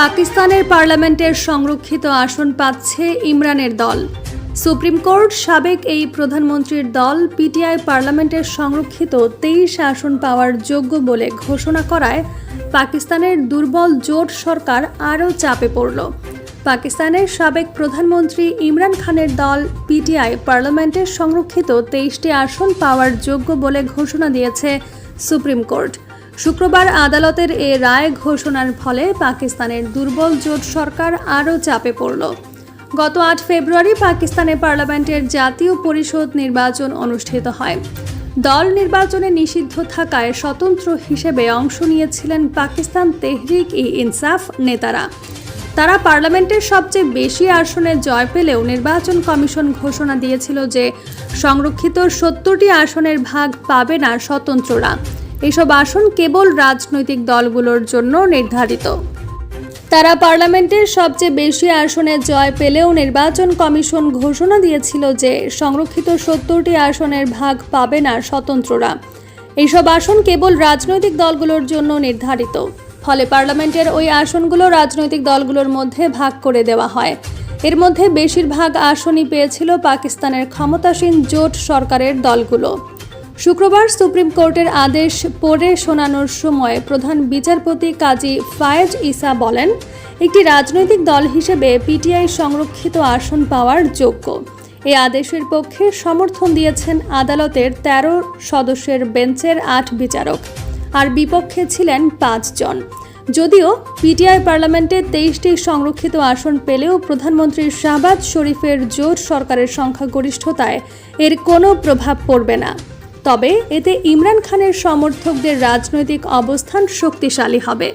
পাকিস্তানের পার্লামেন্টের সংরক্ষিত আসন পাচ্ছে ইমরানের দল। সুপ্রিম কোর্ট সাবেক এই প্রধানমন্ত্রীর দল পিটিআই পার্লামেন্টের সংরক্ষিত তেইশ আসন পাওয়ার যোগ্য বলে ঘোষণা করায় পাকিস্তানের দুর্বল জোট সরকার আরও চাপে পড়ল। পাকিস্তানের সাবেক প্রধানমন্ত্রী ইমরান খানের দল পিটিআই পার্লামেন্টের সংরক্ষিত তেইশটি আসন পাওয়ার যোগ্য বলে ঘোষণা দিয়েছে সুপ্রিম কোর্ট। শুক্রবার আদালতের এ রায় ঘোষণার ফলে পাকিস্তানের দুর্বল জোট সরকার আরও চাপে পড়ল। গত আট ফেব্রুয়ারি পাকিস্তানের পার্লামেন্টের জাতীয় পরিষদ নির্বাচন অনুষ্ঠিত হয়। দল নির্বাচনে নিষিদ্ধ থাকায় স্বতন্ত্র হিসেবে অংশ নিয়েছিলেন পাকিস্তান তেহরিক ই ইনসাফ নেতারা। তারা পার্লামেন্টের সবচেয়ে বেশি আসনে জয় পেলেও নির্বাচন কমিশন ঘোষণা দিয়েছিল যে সংরক্ষিত সত্তরটি আসনের ভাগ পাবে না স্বতন্ত্ররা। এসব আসন কেবল রাজনৈতিক দলগুলোর জন্য নির্ধারিত। তারা পার্লামেন্টের সবচেয়ে বেশি আসনে জয় পেলেও নির্বাচন কমিশন ঘোষণা দিয়েছিল যে সংরক্ষিত সত্তরটি আসনের ভাগ পাবে না স্বতন্ত্ররা। এইসব আসন কেবল রাজনৈতিক দলগুলোর জন্য নির্ধারিত। ফলে পার্লামেন্টের ওই আসনগুলো রাজনৈতিক দলগুলোর মধ্যে ভাগ করে দেওয়া হয়। এর মধ্যে বেশিরভাগ আসনই পেয়েছিল পাকিস্তানের ক্ষমতাসীন জোট সরকারের দলগুলো। শুক্রবার সুপ্রিম কোর্টের আদেশ পড়ে শোনানোর সময় প্রধান বিচারপতি কাজী ফায়েজ ইসা বলেন, একটি রাজনৈতিক দল হিসেবে পিটিআই সংরক্ষিত আসন পাওয়ার যোগ্য। এই আদেশের পক্ষে সমর্থন দিয়েছেন আদালতের ১৩ সদস্যের বেঞ্চের আট বিচারক। আর বিপক্ষে ছিলেন পাঁচজন যদিও পিটিআই পার্লামেন্টে তেইশটি সংরক্ষিত আসন পেলেও প্রধানমন্ত্রী শাহবাজ শরীফের জোট সরকারের সংখ্যাগরিষ্ঠতায় এর কোনো প্রভাব পড়বে না। তবে এতে ইমরান খানের সমর্থকদের রাজনৈতিক অবস্থান শক্তিশালী হবে।